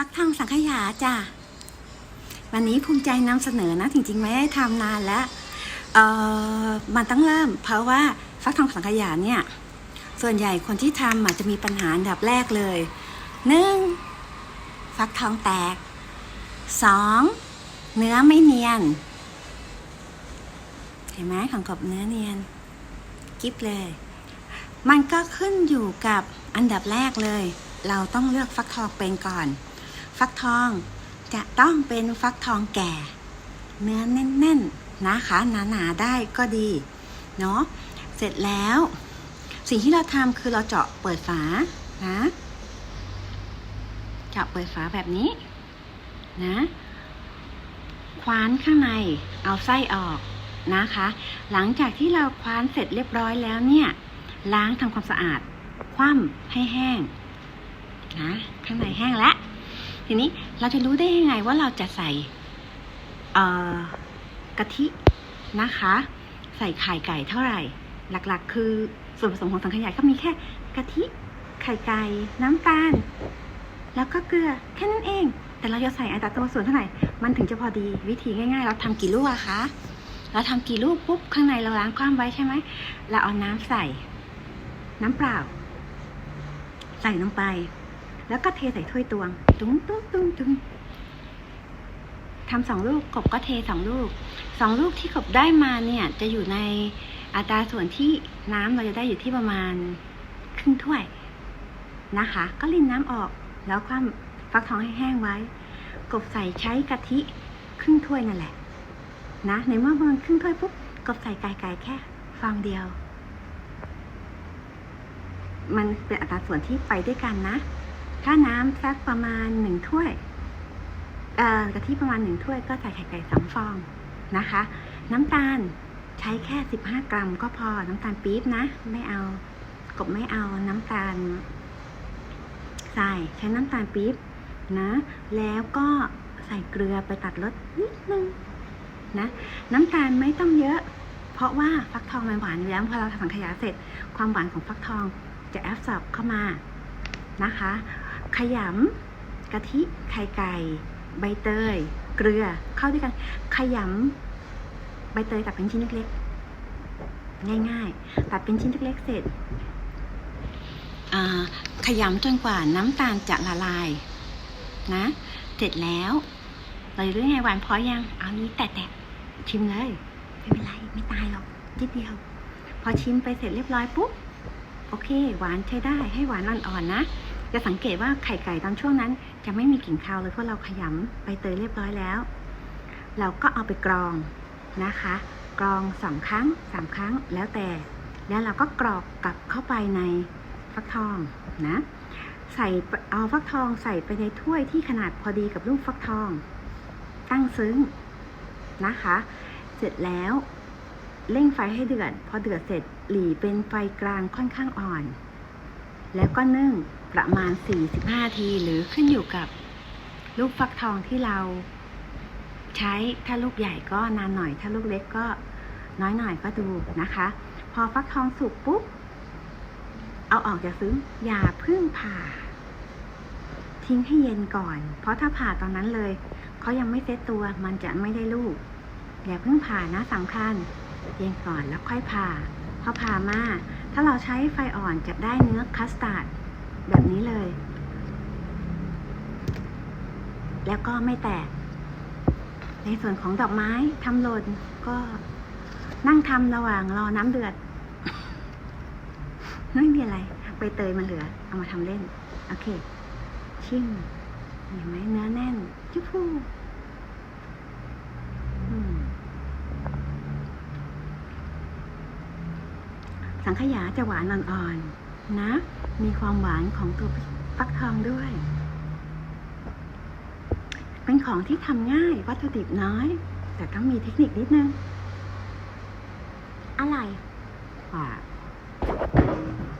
ฟักทองสังขยาจ้ะวันนี้ภูมิใจนำเสนอนะจริงๆไม่ได้ทำนานแล้วเออมันต้องเริ่ม เพราะว่าฟักทองสังขยาเนี่ยส่วนใหญ่คนที่ทำอาจจะมีปัญหาอันดับแรกเลยหนึ่งฟักทองแตกสองเนื้อไม่เนียน เห็นไหมของกบเนื้อเนียนกิ๊บเลย มันก็ขึ้นอยู่กับอันดับแรกเลย เราต้องเลือกฟักทองเป็นก่อน ฟักทองจะต้องเป็นฟักทองแก่ เนื้อแน่นๆนะคะหนาๆได้ก็ดีเนาะเสร็จแล้ว สิ่งที่เราทำคือเราเจาะเปิดฝานะเจาะเปิดฝาแบบนี้นะคว้านข้างในเอาไส้ออกนะคะ หลังจากที่เราคว้านเสร็จเรียบร้อยแล้วเนี่ย ล้างทำความสะอาด คว่ำให้แห้งนะข้างในแห้งแล้ว ทีนี้เราจะรู้ได้ยังไงว่าเราจะใส่กะทินะคะ ใส่ไข่ไก่เท่าไหร่ หลักๆ คือส่วนผสมของสังขยาก็มีแค่กะทิไข่ไก่น้ำตาล แล้วก็เกลือแค่นั้นเอง แต่เราจะใส่อัตราตัวส่วนเท่าไหร่ มันถึงจะพอดีวิธีง่าย ๆ เราทำกี่ลูกอะคะเราทำกี่ลูกปุ๊บข้างในเราล้างคว่ำไว้ใช่ไหมเราเอาน้ำใส่ น้ำเปล่า ใส่ลงไป แล้วก็เทใส่ถ้วยตวง ตุ้งตุ้งตุ้งตุ้งทำสองลูกกบก็เทสองลูกสองลูกที่กบได้มาเนี่ย จะอยู่ในอัตราส่วนที่น้ำเราจะได้อยู่ที่ประมาณครึ่งถ้วยนะคะ ก็รินน้ำออกแล้วความฟักทองให้แห้งไว้ กบใส่ใช้กะทิครึ่งถ้วยนั่นแหละ นะในเมื่อมันครึ่งถ้วยปุ๊บกบใส่ไก่ไก่แค่ฟองเดียว มันเป็นอัตราส่วนที่ไปด้วยกันนะ ถ้าน้ำสักประมาณหนึ่งถ้วยเอ่อกะทิประมาณหนึ่งถ้วยก็ใส่ไข่ไก่สองฟองนะคะ น้ำตาลใช้แค่สิบห้ากรัม ก็พอน้ำตาลปี๊บนะ ไม่เอากบไม่เอาน้ำตาลใส่ใช้น้ำตาลปี๊บนะ แล้วก็ใส่เกลือไปตัดรสนิดนึงนะ น้ำตาลไม่ต้องเยอะ เพราะว่าฟักทองมันหวานอยู่แล้วพอเราทำสังขยาเสร็จ ความหวานของฟักทองจะแอบสับเข้ามานะคะ ขยำกะทิไข่ไก่ ใบเตย เกลือเข้าด้วยกัน ขยำใบเตยตัดเป็นชิ้นเล็กๆง่ายๆ ตัดเป็นชิ้นเล็กๆเสร็จขยำจนกว่าน้ำตาลจะละลาย นะ เสร็จแล้วเราจะรู้ยังไงหวานพอยัง เอานี้แตะๆชิมเลยไม่เป็นไรไม่ตายหรอกนิดเดียว พอชิมไปเสร็จเรียบร้อยปุ๊บโอเค หวานใช้ได้ให้หวานอ่อนๆนะ จะสังเกตว่าไข่ไก่ตอนช่วงนั้น จะไม่มีกลิ่นคาวเลยเพราะเราขยำใบเตยเรียบร้อยแล้ว เราก็เอาไปกรองนะคะ กรองสองครั้งสามครั้งแล้วแต่ แล้วเราก็กรอกกลับเข้าไปในฟักทองนะใส่เอาฟักทองใส่ไปในถ้วยที่ขนาดพอดีกับลูกฟักทอง ตั้งซึ้งนะคะ เสร็จแล้วเร่งไฟให้เดือด พอเดือดเสร็จหลีเป็นไฟกลางค่อนข้างอ่อน แล้วก็นึ่งประมาณ 45นาทีหรือขึ้นอยู่กับลูกฟักทองที่เราใช้ถ้าลูกใหญ่ก็นานหน่อย ถ้าลูกเล็กก็น้อยหน่อยก็ดูนะคะ พอฟักทองสุกปุ๊บ เอาออกจากซึ้งอย่าพึ่งผ่า ทิ้งให้เย็นก่อน เพราะถ้าผ่าตอนนั้นเลยเขายังไม่เซตตัวมันจะไม่ได้ลูก อย่าพิ่งผ่านะสำคัญ เย็นก่อนแล้วค่อยผ่าพอผ่ามา ถ้าเราใช้ไฟอ่อนจะได้เนื้อคัสตาร์ดแบบนี้เลย แล้วก็ไม่แตก ในส่วนของดอกไม้ทำหล่นก็นั่งทำระหว่างรอน้ำเดือด ไม่มีอะไรใบเตยมันเหลือ เอามาทำเล่น โอเค ชิมเห็นไหมเนื้อแน่นจุ๊บฟูอืม สังขยาจะหวานอ่อนๆนะ มีความหวานของตัวฟักทองด้วย เป็นของที่ทำง่ายวัตถุดิบน้อย แต่ต้องมีเทคนิคนิดนึง อะไรหวาน